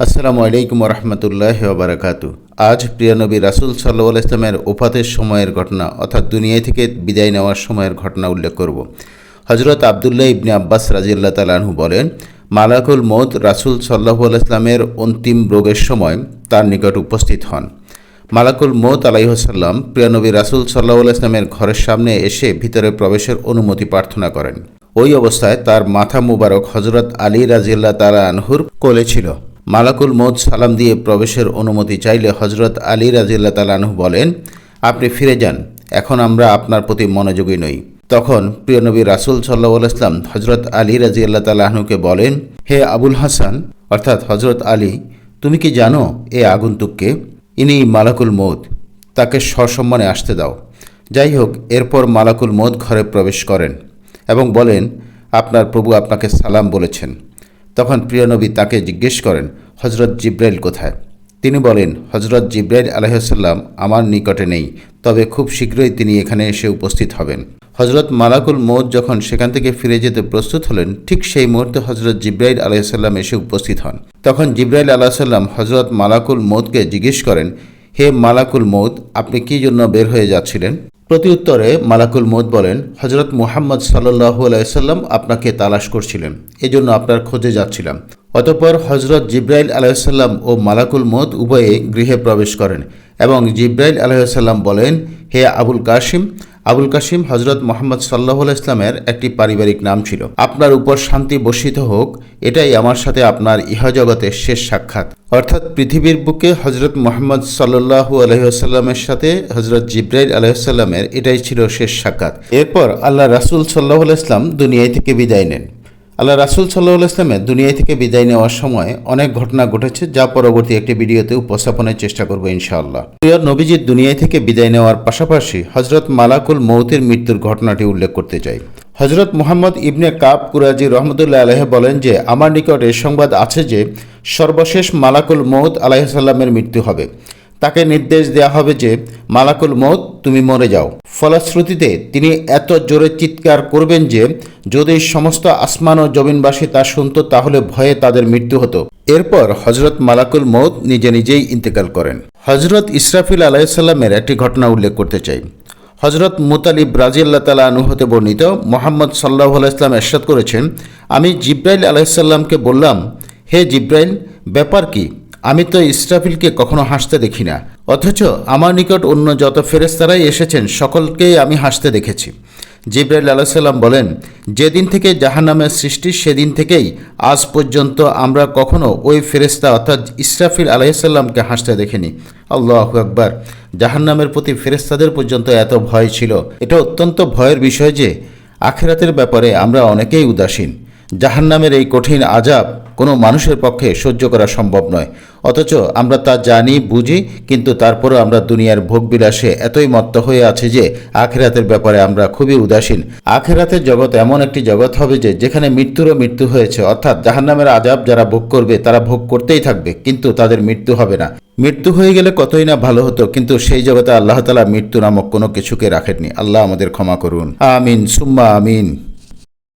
আসসালামু আলাইকুম রহমতুল্লাহ বারাকাতু আজ প্রিয় নবী রাসুল সাল্লাহ ইসলামের ওফাতের সময়ের ঘটনা, অর্থাৎ দুনিয়া থেকে বিদায় নেওয়ার সময়ের ঘটনা উল্লেখ করব। হজরত আবদুল্লাহ ইবনে আব্বাস রাজিউল্লাহ তালাহু বলেন, মালাকুল মৌদ রাসুল সাল্লাহ ইসলামের অন্তিম রোগের সময় তার নিকট উপস্থিত হন। মালাকুল মৌত আলাইহসাল্লাম প্রিয় নবী রাসুল সাল্লাহ ইসলামের ঘরের সামনে এসে ভিতরে প্রবেশের অনুমতি প্রার্থনা করেন। ওই অবস্থায় তার মাথা মুবারক হজরত আলী রাজিউল্লাহ তালা আনহুর কোলে ছিল। মালাকুল মৌদ সালাম দিয়ে প্রবেশের অনুমতি চাইলে হজরত আলী রাজিউল্লাহ তালানহু বলেন, আপনি ফিরে যান, এখন আমরা আপনার প্রতি মনোযোগী নই। তখন প্রিয়নবী রাসুল সাল্লাহ ইসলাম হজরত আলী রাজিউল্লাহ তালাহনুকে বলেন, হে আবুল হাসান, অর্থাৎ হজরত আলী, তুমি কি জানো এ আগন্তুককে? ইনি মালাকুল মৌদ তাকে সসম্মানে আসতে দাও। যাই হোক, এরপর মালাকুল মৌদ ঘরে প্রবেশ করেন এবং বলেন, আপনার প্রভু আপনাকে সালাম বলেছেন। তখন প্রিয় নবী তাকে জিজ্ঞেস করেন হজরত জিব্রাইল কোথায়? তিনি বলেন হজরত জিব্রাইল আলহাম আমার নিকটে নেই, তবে খুব শীঘ্রই তিনি এখানে এসে উপস্থিত হবেন। হজরত মালাকুল মৌদ যখন সেখান থেকে ফিরে যেতে প্রস্তুত হলেন, ঠিক সেই মুহূর্তে হজরত জিব্রাইল আলাইসাল্লাম এসে উপস্থিত হন। তখন জিব্রাইল আলাহিসাল্লাম হজরত মালাকুল মৌদকে জিজ্ঞেস করেন হে মালাকুল মৌদ আপনি কি জন্য বের হয়ে যাচ্ছিলেন? প্রতি উত্তরে মালাকুল মৌদ বলেন হজরত মুহাম্মদ সাল্লাহু আলাইসাল্লাম আপনাকে তালাশ করছিলেন, এজন্য আপনার খোঁজে যাচ্ছিলাম। অতপর হজরত জিব্রাইল আলাইসাল্লাম ও মালাকুল মৌদ উভয়ে গৃহে প্রবেশ করেন এবং জিব্রাইল আলাইসাল্লাম বলেন, হে আবুল কাশিম আবুল কাসিম হজরত মোহাম্মদ সাল্লাহ ইসলামের একটি পারিবারিক নাম ছিল। আপনার উপর শান্তি বর্ষিত হোক, এটাই আমার সাথে আপনার ইহজগতের শেষ সাক্ষাৎ। অর্থাৎ পৃথিবীর বুকে হজরত মোহাম্মদ সাল্লাহু আলহিহাস্লামের সাথে হজরত জিব্রাইল আলহিহাস্লামের এটাই ছিল শেষ সাক্ষাৎ। এরপর আল্লাহ রাসুল সাল্লাহ ইসলাম দুনিয়ায় থেকে বিদায় নেন। আল্লাহ রাসুল সাল্লাহ ইসলামের দুনিয়া থেকে বিদায় নেওয়ার সময় অনেক ঘটনা ঘটেছে যা পরবর্তী একটি ভিডিওতে উপস্থাপনের চেষ্টা করব ইনশাআল্লাহ। প্রিয় নবীজির দুনিয়া থেকে বিদায় নেওয়ার পাশাপাশি হজরত মালাকুল মৌতের মৃত্যুর ঘটনাটি উল্লেখ করতে চাই। হজরত মোহাম্মদ ইবনে কাব কুরাজি রহমতুল্লাহ আলহ বলেন যে, আমার নিকট এ সংবাদ আছে যে, সর্বশেষ মালাকুল মৌত আলাইসাল্লামের মৃত্যু হবে। তাকে নির্দেশ দেওয়া হবে যে, মালাকুল মত তুমি মরে যাও। ফলশ্রুতিতে তিনি এত জোরে চিৎকার করবেন যে, যদি সমস্ত আসমান ও জমিনবাসী তা শুনত, তাহলে ভয়ে তাদের মৃত্যু হতো। এরপর হজরত মালাকুল মৌত নিজে নিজেই ইন্তেকাল করেন। হজরত ইসরাফিল আলাইসাল্লামের একটি ঘটনা উল্লেখ করতে চাই। হজরত মুতালিব রাজিয়াল্লাহ তালা আনু হতে বর্ণিত, মোহাম্মদ সাল্লাহ আলাইসলাম এরশাদ করেছেন, আমি জিব্রাইল আলাইসাল্লামকে বললাম, হে জিব্রাইল, ব্যাপার কি? আমি তো ইসরাফিলকে কখনো হাসতে দেখি না। অথচ আমার নিকট অন্য যত ফেরেস্তারাই এসেছেন, সকলকেই আমি হাসতে দেখেছি। জিব্রাইল আলাইসাল্লাম বলেন, যেদিন থেকে জাহান্নামের সৃষ্টি, সেদিন থেকেই আজ পর্যন্ত আমরা কখনো ওই ফেরেস্তা অর্থাৎ ইসরাফিল আলাইসাল্লামকে হাসতে দেখিনি। আল্লাহ আকবার। জাহান্নামের প্রতি ফেরেস্তাদের পর্যন্ত এত ভয় ছিল। এটা অত্যন্ত ভয়ের বিষয় যে, আখেরাতের ব্যাপারে আমরা অনেকেই উদাসীন। জাহান্নামের এই কঠিন আজাব কোনো মানুষের পক্ষে সহ্য করা সম্ভব নয়। অথচ আমরা তা জানি, বুঝি, কিন্তু তারপরও আমরা দুনিয়ার ভোগবিলাসে এতই মত্ত হয়ে আছে যে আখেরাতের ব্যাপারে আমরা খুবই উদাসীন। আখেরাতের জগৎ এমন একটি জগৎ হবে যে যেখানে মৃত্যুরও মৃত্যু হয়েছে। অর্থাৎ জাহান্নামের আজাব যারা ভোগ করবে, তারা ভোগ করতেই থাকবে, কিন্তু তাদের মৃত্যু হবে না। মৃত্যু হয়ে গেলে কতই না ভালো হতো, কিন্তু সেই জগতে আল্লাহ তালা মৃত্যু নামক কোনো কিছুকে রাখেননি। আল্লাহ আমাদের ক্ষমা করুন। আমিন, সুম্মা আমিন।